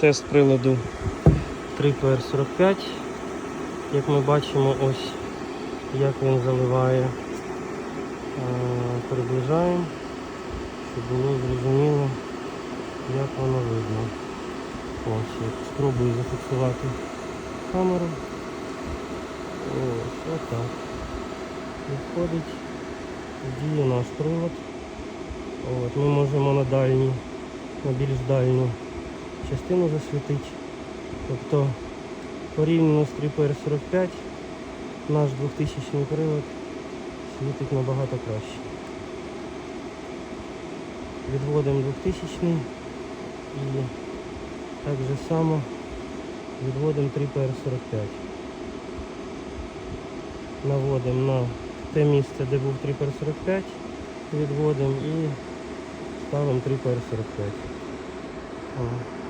Тест приладу 3PR45. Як ми бачимо, ось як він заливає. Приближаємо, щоб було зрозуміло, як воно видно. Ось, спробую зафіксувати камеру. Ось, отак. Виходить, діє наш прилад. От, ми можемо на дальню, на більш дальню частину засвітити. Тобто порівняно з 3PR45 наш 2000 прилад світить набагато краще. Відводимо 2000 і так же само відводимо 3PR45. Наводимо на те місце, де був 3PR45, відводимо і ставимо 3PR45. О.